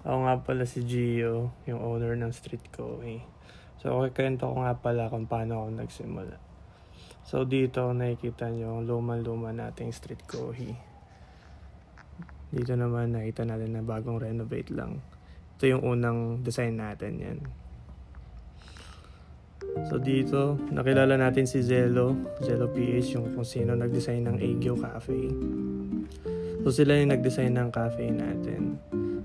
Ako nga pala si Gio, yung owner ng Street Coffee. So, kwento ko nga pala kung paano ako nagsimula. So, dito nakikita nyo yung luma-luma nating Street Coffee. Dito naman nakita natin na bagong renovate lang. Ito yung unang design natin yan. So dito, nakilala natin si Zelo, Zelo PH, yung kung sino nag-design ng Agio Cafe. So sila yung nag-design ng cafe natin.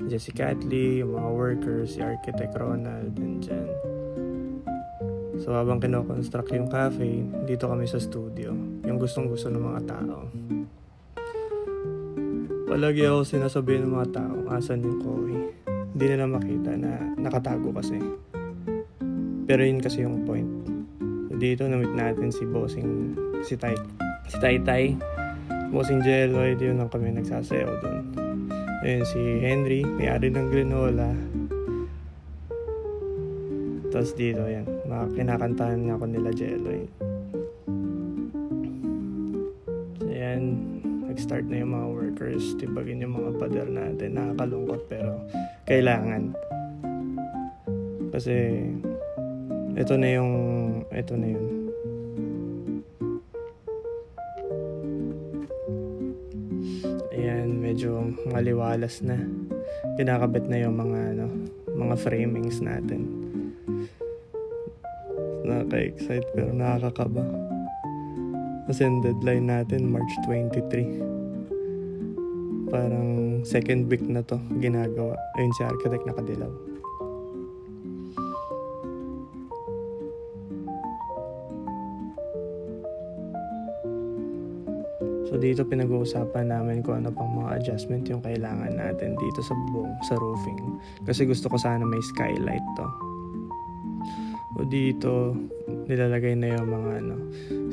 Diyan si Catley, yung mga workers, si Architect Ronald, nandyan. So habang kinoconstruct yung cafe, dito kami sa studio. Yung gustong gusto ng mga tao. Palagi ako sinasabi ng mga tao, asan yung Kobe? Hindi nila makita na nakatago kasi. Pero yun kasi yung point. Dito namit natin si Bossing, si Tai, si Tai Tai, Bossing Jeloid, yun ang kami nagsasayaw doon. Ayun si Henry, may-ari ng Granola. Tapos dito, yan, mga kinakantahan niya ako nila Jeloid. So yan, nag-start na yung mga workers, tibagin yung mga pader natin. Nakakalungkot pero kailangan. Kasi ito na yung ito na yun. Ayan, medyo maliwalas na. Kinakabit na yung mga ano, mga framings natin. Nakaka-excite pero nakakakaba. Kasi ang deadline natin March 23. Parang second week na to ginagawa. Ayun si architect nakadilaw. So dito pinag-uusapan namin kung ano pang mga adjustment yung kailangan natin dito sa bubong, sa roofing. Kasi gusto ko sana may skylight to. O dito, nilalagay na yung mga ano,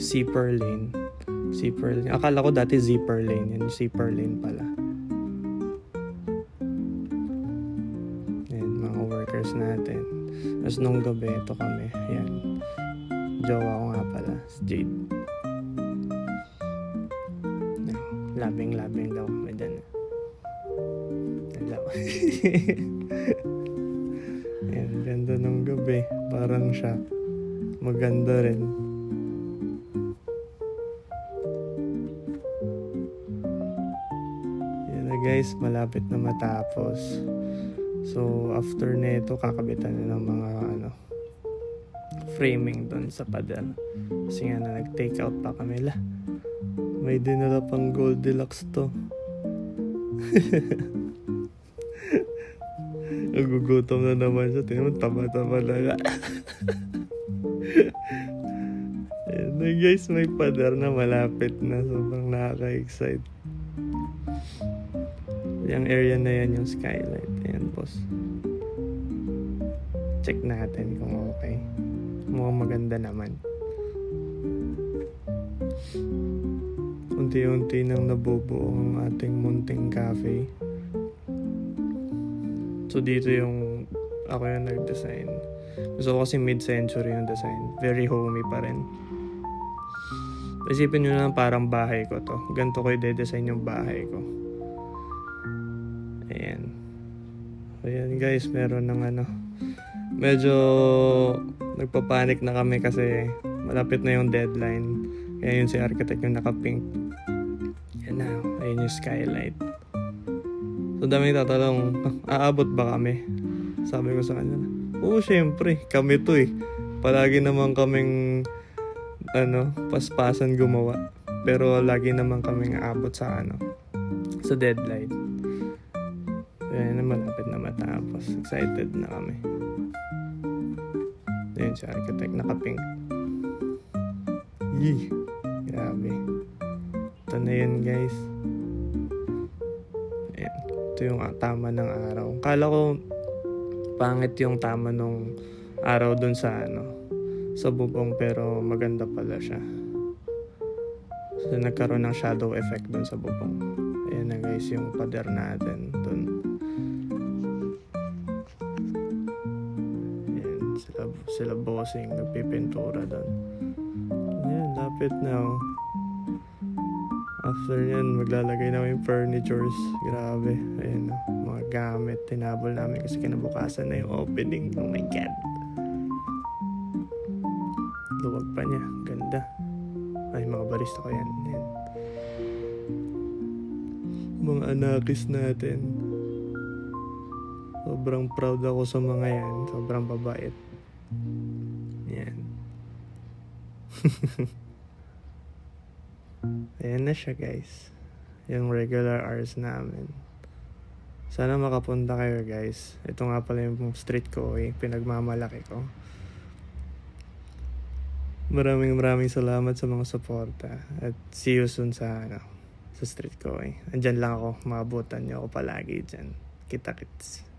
zipper lane. Zipper lane. Akala ko dati zipper lane. Yan, zipper lane pala. Yan, mga workers natin. Tapos nung gabi, ito kami. Yan. Jowa ko nga pala, Jade. Labing-labing daw kami dyan. Hello. Yan, ganda ng gabi. Parang siya. Maganda rin. Yan na guys, malapit na matapos. So, after nito, kakabitan na ng mga ano, framing doon sa pader. Kasi nga na nag-take out pa kami la. May dinala pang Goldilocks to. Nagugutom na naman siya. Tingnan mo, tama-tama na nga. Ayan na guys, may pader na malapit na. Sobrang nakaka-excite. Yung area na yan yung skylight. Ayan, boss. Check natin kung okay. Mukhang maganda naman. Unti-unti nang nabubuo ang ating munting cafe. So dito yung ako yung nag-design. Gusto ko kasi mid-century yung design. Very homey pa rin. Isipin nyo lang parang bahay ko to. Ganito ko i-design yung bahay ko. Ayan. Ayan guys, meron ng ano. Medyo nagpapanik na kami kasi malapit na yung deadline. Kaya yun si architect yung naka-pink. Yan na. Ayun yung skylight. So daming tatanong, "Ah, aabot ba kami? Sabi ko sa kanya, oo syempre, kami to eh. Palagi naman kaming ano, paspasan gumawa. Pero lagi naman kaming aabot sa ano, sa deadline. Kaya na malapit na matapos. Excited na kami. Ayun si architect, naka-pink. Yee! Grabe. Ito na yun guys. Ayan. Ito yung ah, tama ng araw. Kala ko pangit yung tama nung araw dun sa ano sa bubong pero maganda pala siya. So nagkaroon ng shadow effect dun sa bubong. Ayan na guys yung pader natin dun. Ayan, sila, sila bossing nagpipintura dun. Ayan, lapit na oh. After yan, maglalagay na yung furnitures. Grabe. Ayan, oh, mga gamit. Tinabol namin kasi kinabukasan na yung opening. Oh my God. Luwag pa niya. Ganda. Ay, mga barista ko yan. yan. Mga anakis natin. Sobrang proud ako sa mga yan. Sobrang babait. Yan. Ayan na siya guys. Yung regular hours namin. Sana makapunta kayo guys. Ito nga pala yung street ko eh. Pinagmamalaki ko. Maraming maraming salamat sa mga suporta. At see you soon sa ano, sa street ko eh. Andyan lang ako. Maabutan niyo ako palagi dyan. Kita kits.